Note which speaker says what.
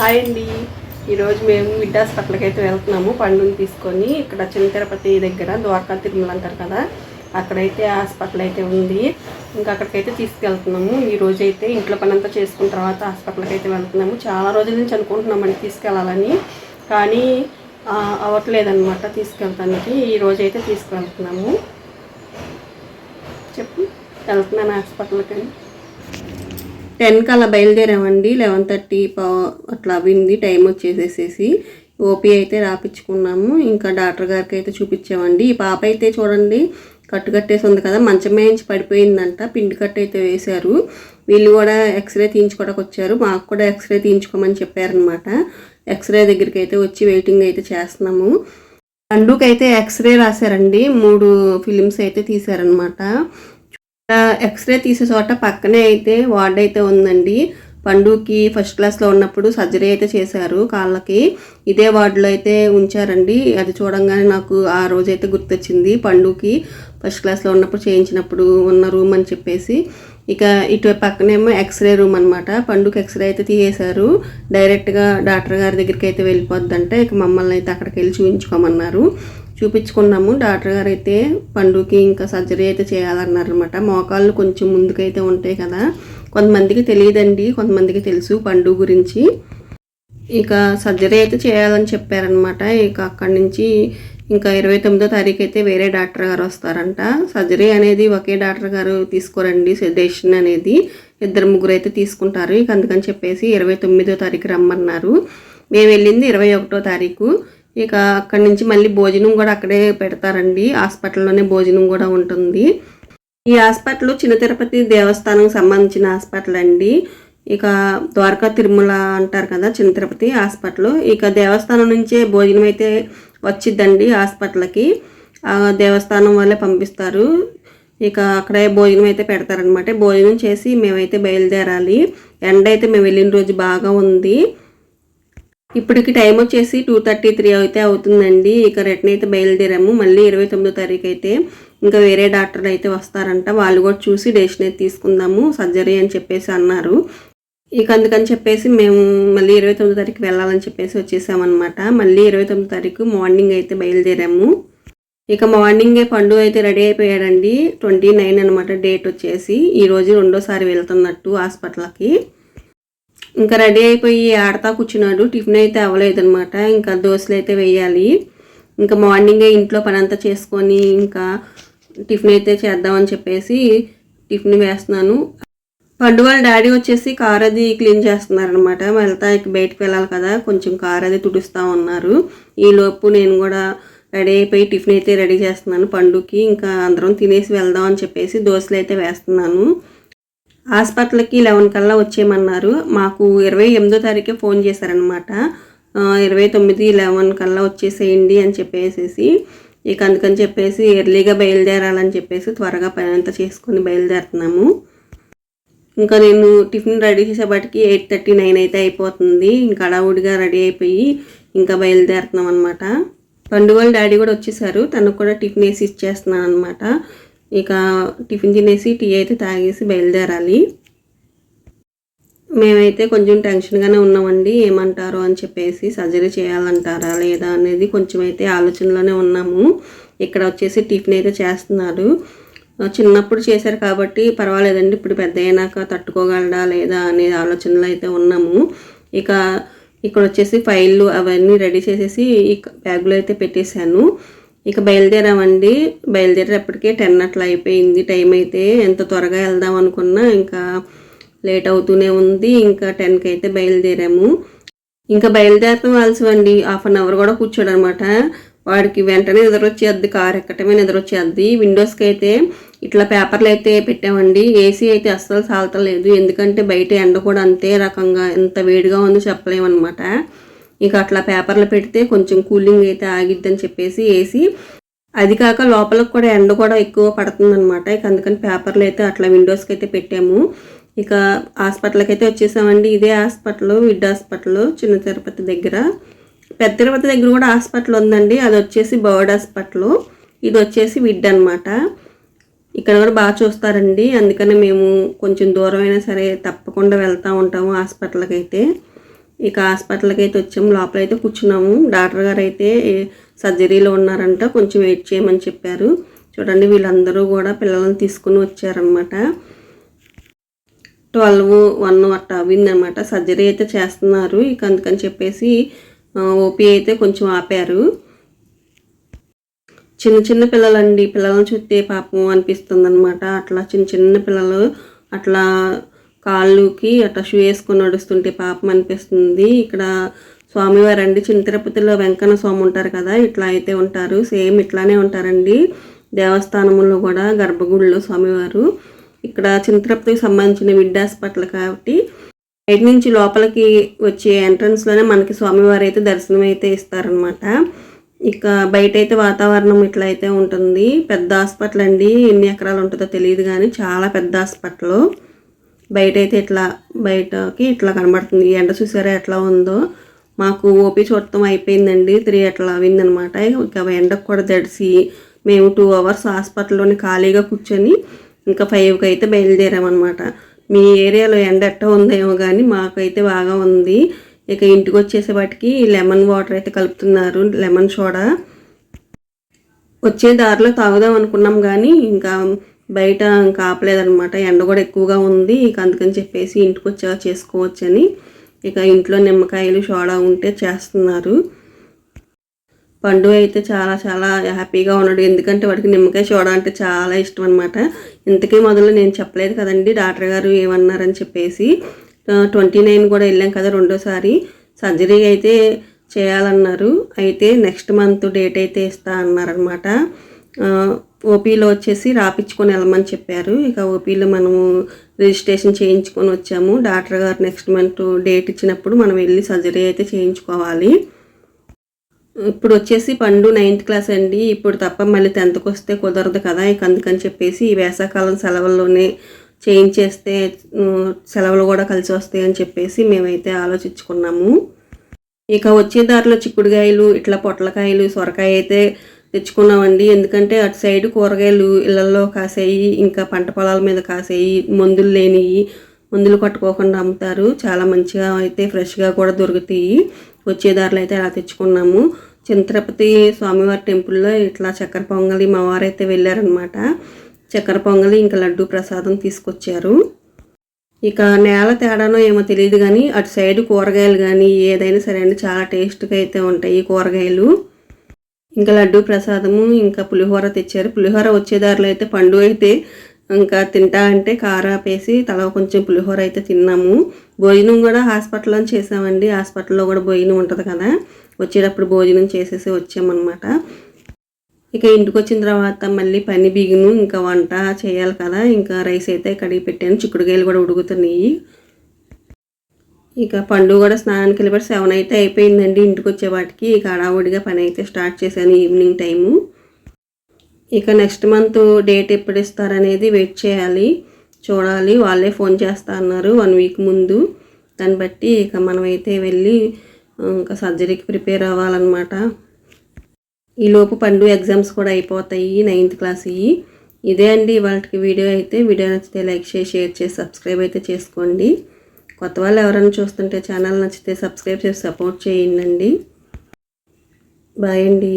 Speaker 1: Hi అండి. ఈరోజు మేము మిడ్ హాస్పిటల్కి అయితే వెళ్తున్నాము. పండుని తీసుకొని ఇక్కడ చిన్న తిరుపతి దగ్గర ద్వారకా తిరుమల అంటారు కదా అక్కడైతే హాస్పిటల్ అయితే ఉంది. ఇంకా అక్కడికైతే తీసుకెళ్తున్నాము. ఈ రోజు అయితే ఇంట్లో పని అంతా చేసుకున్న తర్వాత హాస్పిటల్కి అయితే వెళ్తున్నాము. చాలా రోజుల నుంచి అనుకుంటున్నామండి తీసుకెళ్ళాలని కానీ ఆ, అవ్వట్లేదన్నమాట తీసుకెళ్తానికి. ఈ రోజు అయితే తీసుకువెళ్తున్నాము చెప్పు వెళ్తున్నాను హాస్పిటల్కి. టెన్కి అలా బయలుదేరామండి. లెవెన్ థర్టీ అట్లా అవింది. టైం వచ్చేసేసేసి ఓపీ అయితే రాపించుకున్నాము ఇంకా డాక్టర్ గారికి అయితే చూపించామండి ఈ పాప అయితే చూడండి కట్టు కట్టేసి ఉంది కదా మంచం నుంచి పడిపోయిందంట. పిండి కట్టు అయితే వేశారు. వీళ్ళు కూడా ఎక్స్రే తీయించుకోవడానికి వచ్చారు. మాకు కూడా ఎక్స్రే తీయించుకోమని చెప్పారనమాట. ఎక్స్రే దగ్గరికి అయితే వచ్చి వెయిటింగ్ అయితే చేస్తున్నాము. పండుగ అయితే ఎక్స్రే రాశారండి. మూడు ఫిలిమ్స్ అయితే తీశారనమాట. ఎక్స్రే తీసే చోట పక్కనే అయితే వార్డ్ అయితే ఉందండి. పండుకి ఫస్ట్ క్లాస్లో ఉన్నప్పుడు సర్జరీ అయితే చేశారు కాళ్ళకి. ఇదే వార్డులో అయితే ఉంచారండి. అది చూడంగానే నాకు ఆ రోజు అయితే గుర్తొచ్చింది. పండుకి ఫస్ట్ క్లాస్లో ఉన్నప్పుడు చేయించినప్పుడు ఉన్న రూమ్ అని చెప్పేసి. ఇక ఇటు పక్కనేమో ఎక్స్రే రూమ్ అనమాట పండుగ ఎక్స్రే అయితే తీసేశారు. డైరెక్ట్గా డాక్టర్ గారి దగ్గరికి అయితే వెళ్ళిపోద్దంటే ఇక మమ్మల్ని అయితే అక్కడికి వెళ్ళి చూపించుకోమన్నారు చూపించుకున్నాము. డాక్టర్ గారు అయితే పండుకి ఇంకా సర్జరీ అయితే చేయాలన్నారనమాట మోకాళ్ళు కొంచెం ముందుకైతే ఉంటాయి కదా. కొంతమందికి తెలియదండి. కొంతమందికి తెలుసు పండు గురించి. ఇక సర్జరీ అయితే చేయాలని చెప్పారనమాట ఇక అక్కడి నుంచి ఇంకా ఇరవై తొమ్మిదో తారీఖు అయితే వేరే డాక్టర్ గారు వస్తారంట. సర్జరీ అనేది ఒకే డాక్టర్ గారు తీసుకోరండి. సెడేషన్ అనేది ఇద్దరు ముగ్గురు అయితే తీసుకుంటారు. ఇక అందుకని చెప్పేసి ఇరవై తొమ్మిదో తారీఖు రమ్మన్నారు. మేము వెళ్ళింది ఇరవై ఒకటో తారీఖు. ఇక అక్కడి నుంచి మళ్ళీ భోజనం కూడా అక్కడే పెడతారండి. హాస్పిటల్లోనే భోజనం కూడా ఉంటుంది. ఈ హాస్పిటల్ చిన్న తిరుపతి దేవస్థానం సంబంధించిన హాస్పిటల్ అండి. ఇక ద్వారకా తిరుమల అంటారు కదా చిన్న తిరుపతి హాస్పిటల్. ఇక దేవస్థానం నుంచే భోజనం అయితే వచ్చిద్దండి హాస్పిటల్కి. ఆ దేవస్థానం వాళ్ళే పంపిస్తారు. ఇక అక్కడే భోజనం అయితే పెడతారనమాట భోజనం చేసి మేమైతే బయలుదేరాలి. ఎండ అయితే మేము వెళ్ళిన రోజు బాగా ఉంది. ఇప్పటికి టైం వచ్చేసి టూ థర్టీ త్రీ అయితే అవుతుందండి. ఇక రిటర్న్ అయితే బయలుదేరాము. మళ్ళీ ఇరవై తొమ్మిదో తారీఖు అయితే ఇంకా వేరే డాక్టర్లు అయితే వస్తారంట. వాళ్ళు కూడా చూసి డెసిషన్ అయితే తీసుకుందాము. సర్జరీ అని చెప్పేసి అన్నారు. ఇక అందుకని చెప్పేసి మేము మళ్ళీ ఇరవై తొమ్మిదో తారీఖు వెళ్ళాలని చెప్పేసి వచ్చేసామన్నమాట. మళ్ళీ ఇరవై తొమ్మిదో తారీఖు మార్నింగ్ అయితే బయలుదేరాము. ఇక మార్నింగే పండు అయితే రెడీ అయిపోయాడండి. ట్వంటీ నైన్ అనమాట డేట్ వచ్చేసి ఈరోజు రెండోసారి వెళ్తున్నట్టు హాస్పిటల్కి ఇంకా రెడీ అయిపోయి ఆడతా కూర్చున్నాడు. టిఫిన్ అయితే అవ్వలేదనమాట ఇంకా దోశలు అయితే వేయాలి. ఇంకా మార్నింగే ఇంట్లో పని అంతా చేసుకొని ఇంకా టిఫిన్ అయితే చేద్దామని చెప్పేసి టిఫిన్ వేస్తున్నాను. పండు వాళ్ళ డాడీ వచ్చేసి కార్ అది క్లీన్ చేస్తున్నారనమాట వెళ్తా ఇక బయటకు వెళ్ళాలి కదా. కొంచెం కార్ అది తుడుస్తూ ఉన్నారు. ఈ లోపు నేను కూడా రెడీ అయిపోయి టిఫిన్ అయితే రెడీ చేస్తున్నాను పండుకి. ఇంకా అందరం తినేసి వెళ్దాం అని చెప్పేసి దోశలు అయితే వేస్తున్నాను. హాస్పిటల్కి లెవెన్ కల్లా వచ్చేయమన్నారు. మాకు ఇరవై ఎనిమిదో తారీఖే ఫోన్ చేశారనమాట ఇరవై తొమ్మిది లెవెన్ కల్లా వచ్చేసేయండి అని చెప్పేసి ఇక అందుకని చెప్పేసి ఎర్లీగా బయలుదేరాలని చెప్పేసి త్వరగా పని అంతా చేసుకొని బయలుదేరుతున్నాము. ఇంకా నేను టిఫిన్ రెడీ చేసేపటికి ఎయిట్ థర్టీ నైన్ అయితే అయిపోతుంది. ఇంకా అడావుడిగా రెడీ అయిపోయి ఇంకా బయలుదేరుతున్నాం అనమాట పండుగల డాడీ కూడా వచ్చేసారు. తనకు కూడా టిఫిన్ వేసి ఇచ్చేస్తున్నాను అనమాట ఇక టిఫిన్ తినేసి టీ అయితే తాగేసి బయలుదేరాలి. మేమైతే కొంచెం టెన్షన్గానే ఉన్నామండి. ఏమంటారో అని చెప్పేసి సర్జరీ చేయాలంటారా లేదా అనేది కొంచెం అయితే ఆలోచనలోనే ఉన్నాము. ఇక్కడ వచ్చేసి టిఫిన్ అయితే చేస్తున్నారు చిన్నప్పుడు చేశారు కాబట్టి పర్వాలేదండి. ఇప్పుడు పెద్ద అయినాక తట్టుకోగలడా లేదా అనే ఆలోచనలో అయితే ఉన్నాము. ఇక ఇక్కడ వచ్చేసి ఫైళ్ళు అవన్నీ రెడీ చేసేసి ఈ బ్యాగ్లో అయితే పెట్టేశాను. ఇక బయలుదేరామండి. బయలుదేరేటప్పటికే టెన్ అట్లా అయిపోయింది. టైం అయితే ఎంత త్వరగా వెళ్దాం అనుకున్నా ఇంకా లేట్ అవుతూనే ఉంది. ఇంకా టెన్కి అయితే బయలుదేరాము. ఇంకా బయలుదేరటం వాల్సివండి హాఫ్ అన్ అవర్ కూడా కూర్చోడు అనమాట వాడికి వెంటనే ఎదురొచ్చేద్ది కార్ ఎక్కటమే ఎదురొచ్చేద్ది విండోస్కి అయితే ఇట్లా పేపర్లు అయితే పెట్టామండి. ఏసీ అయితే అస్సలు సాల్తలేదు. ఎందుకంటే బయట ఎండ కూడా అంతే రకంగా ఎంత వేడిగా ఉందో చెప్పలేమన్నమాట. ఇక అట్లా పేపర్లు పెడితే కొంచెం కూలింగ్ అయితే ఆగిద్దని చెప్పేసి ఏసీ అది కాక లోపలకు కూడా ఎండ కూడా ఎక్కువ పడుతుందన్నమాట. ఇక అందుకని పేపర్లు అయితే అట్లా విండోస్కి అయితే పెట్టాము. ఇక హాస్పిటల్కి అయితే వచ్చేసామండి. ఇదే హాస్పిటల్ విడ్ హాస్పిటల్ చిన్న తిరుపతి దగ్గర. పెద్ద తిరుపతి దగ్గర కూడా హాస్పిటల్ ఉందండి. అది వచ్చేసి బర్డ్ హాస్పిటల్. ఇది వచ్చేసి విడ్ అనమాట ఇక్కడ కూడా బాగా చూస్తారండి. అందుకనే మేము కొంచెం దూరమైనా సరే తప్పకుండా వెళ్తూ ఉంటాము హాస్పిటల్కి అయితే. ఇక హాస్పిటల్కి అయితే వచ్చాము లోపలైతే కూర్చున్నాము. డాక్టర్ గారు అయితే సర్జరీలో ఉన్నారంట. కొంచెం వెయిట్ చేయమని చెప్పారు. చూడండి వీళ్ళందరూ కూడా పిల్లలను తీసుకుని వచ్చారనమాట ట్వెల్వ్ వన్ అట్ట అయిందనమాట సర్జరీ అయితే చేస్తున్నారు. ఇక అందుకని చెప్పేసి ఓపీ అయితే కొంచెం ఆపారు. చిన్న చిన్న పిల్లలండి. పిల్లలను చూస్తే పాపం అనిపిస్తుంది అనమాట అట్లా చిన్న చిన్న పిల్లలు అట్లా కాళ్ళుకి అట్లా షూ వేసుకొని నడుస్తుంటే పాపం అనిపిస్తుంది. ఇక్కడ స్వామివారు అండి చిన్న తిరుపతిలో వెంకన్న స్వామి ఉంటారు కదా ఇట్లా అయితే ఉంటారు. సేమ్ ఇట్లానే ఉంటారండి. దేవస్థానంలో కూడా గర్భగుడిలో స్వామివారు. ఇక్కడ చిన్న తిరుపతికి సంబంధించిన విడ్ హాస్పిటల్ కాబట్టి బయట నుంచి లోపలికి వచ్చే ఎంట్రన్స్లోనే మనకి స్వామివారు అయితే దర్శనం అయితే ఇస్తారనమాట ఇక బయట అయితే వాతావరణం ఇట్లా అయితే ఉంటుంది. పెద్ద హాస్పిటల్ అండి. ఎన్ని ఎకరాలు ఉంటుందో తెలియదు కానీ చాలా పెద్ద హాస్పిటల్. బయట అయితే ఇట్లా బయటకి ఇట్లా కనబడుతుంది. ఎండ చూసారా ఎట్లా ఉందో? మాకు ఓపీ చూడటం అయిపోయిందండి. త్రీ అట్లా అయిందనమాట. ఇంకా ఎండకు కూడా తడిసి మేము టూ అవర్స్ హాస్పిటల్లోని ఖాళీగా కూర్చొని ఇంకా ఫైవ్కి అయితే బయలుదేరామన్నమాట మీ ఏరియాలో ఎండ ఎట్ట ఉందేమో కానీ మాకైతే బాగా ఉంది. ఇక ఇంటికి వచ్చేసేపాటికి లెమన్ వాటర్ అయితే కలుపుతున్నారు. Lemon soda. వచ్చే దారిలో తాగుదాం అనుకున్నాం కానీ ఇంకా బయట ఇంకా ఆపలేదనమాట ఎండ కూడా ఎక్కువగా ఉంది. ఇక అందుకని చెప్పేసి ఇంటికి వచ్చా చేసుకోవచ్చని ఇక ఇంట్లో నిమ్మకాయలు సోడా ఉంటే చేస్తున్నారు. పండు అయితే చాలా చాలా హ్యాపీగా ఉన్నాడు. ఎందుకంటే వాడికి నిమ్మకాయ సోడా అంటే చాలా ఇష్టం అనమాట ఇంతకీ మొదలు నేను చెప్పలేదు కదండి. డాక్టర్ గారు ఏమన్నారని చెప్పేసి ట్వంటీ నైన్ కూడా వెళ్ళాం కదా రెండోసారి. సర్జరీ అయితే చేయాలన్నారు. అయితే నెక్స్ట్ మంత్ డేట్ అయితే ఇస్తా అన్నారనమాట ఓపీలో వచ్చేసి రాపించుకొని వెళ్ళమని చెప్పారు. ఇక ఓపీలో మనము రిజిస్ట్రేషన్ చేయించుకొని వచ్చాము. డాక్టర్ గారు నెక్స్ట్ మంత్ డేట్ ఇచ్చినప్పుడు మనం వెళ్ళి సర్జరీ అయితే చేయించుకోవాలి. ఇప్పుడు వచ్చేసి పండు నైన్త్ క్లాస్ అండి. ఇప్పుడు తప్ప మళ్ళీ టెన్త్కి వస్తే కుదరదు కదా. ఇక అందుకని చెప్పేసి ఈ వేసవకాలం సెలవుల్లోనే చేయించేస్తే సెలవులు కూడా కలిసి వస్తాయి అని చెప్పేసి మేమైతే ఆలోచించుకున్నాము. ఇక వచ్చే దారిలో చిక్కుడుకాయలు ఇట్లా పొట్లకాయలు సొరకాయ అయితే తెచ్చుకున్నామండి. ఎందుకంటే అటు సైడ్ కూరగాయలు ఇళ్ళలో కాసేయి ఇంకా పంట పొలాల మీద కాసేయి మందులు లేనివి మందులు కొట్టుకోకుండా అమ్ముతారు. చాలా మంచిగా అయితే ఫ్రెష్గా కూడా దొరుకుతాయి. వచ్చే దారిలో అయితే అలా తెచ్చుకున్నాము. చింతరపతి స్వామివారి టెంపుల్లో ఇట్లా చక్కెర పొంగలి మా వారైతే వెళ్ళారనమాట. చక్కెర పొంగలి ఇంకా లడ్డు ప్రసాదం తీసుకొచ్చారు. ఇక నేల తేడానో ఏమో తెలియదు కానీ అటు సైడ్ కూరగాయలు కానీ ఏదైనా సరే అండి చాలా టేస్ట్గా అయితే ఉంటాయి కూరగాయలు. ఇంకా లడ్డు ప్రసాదము ఇంకా పులిహోర తెచ్చారు. పులిహోర వచ్చేదారిలో అయితే పండు అయితే ఇంకా తింటా అంటే కారాపేసి తల కొంచెం పులిహోర అయితే తిన్నాము. భోజనం కూడా హాస్పిటల్లో చేసామండి. హాస్పిటల్లో కూడా భోజనం ఉంటుంది కదా. వచ్చేటప్పుడు భోజనం చేసేసి వచ్చామన్నమాట. ఇక ఇంటికి వచ్చిన తర్వాత మళ్ళీ పని బిగును ఇంకా వంట చేయాలి కదా. ఇంకా రైస్ అయితే కడిగి పెట్టాను. చిక్కుడుకాయలు కూడా ఉడుకుతున్నాయి. ఇక పండు కూడా స్నానానికి వెళ్ళిపోయి సెవెన్ అయితే అయిపోయిందండి. ఇంటికి వచ్చేవాటికి ఇక హడావుడిగా పని అయితే స్టార్ట్ చేశాను ఈవినింగ్ టైము. ఇక నెక్స్ట్ మంత్ డేట్ ఎప్పుడు ఇస్తారనేది వెయిట్ చేయాలి. చూడాలి. వాళ్ళే ఫోన్ చేస్తా అన్నారు వన్ వీక్ ముందు. దాన్ని బట్టి ఇక మనమైతే వెళ్ళి ఇంకా సర్జరీకి ప్రిపేర్ అవ్వాలన్నమాట. ఈలోపు పండు ఎగ్జామ్స్ కూడా అయిపోతాయి. నైన్త్ క్లాస్ ఇవి. ఇదే అండి వాళ్ళకి వీడియో అయితే. వీడియో నచ్చితే లైక్ చేసి షేర్ చేసి సబ్స్క్రైబ్ అయితే చేసుకోండి. కొత్త వాళ్ళు ఎవరైనా చూస్తుంటే ఛానల్ నచ్చితే సబ్స్క్రైబ్ చేసి సపోర్ట్ చేయండి. బాయ్ అండి.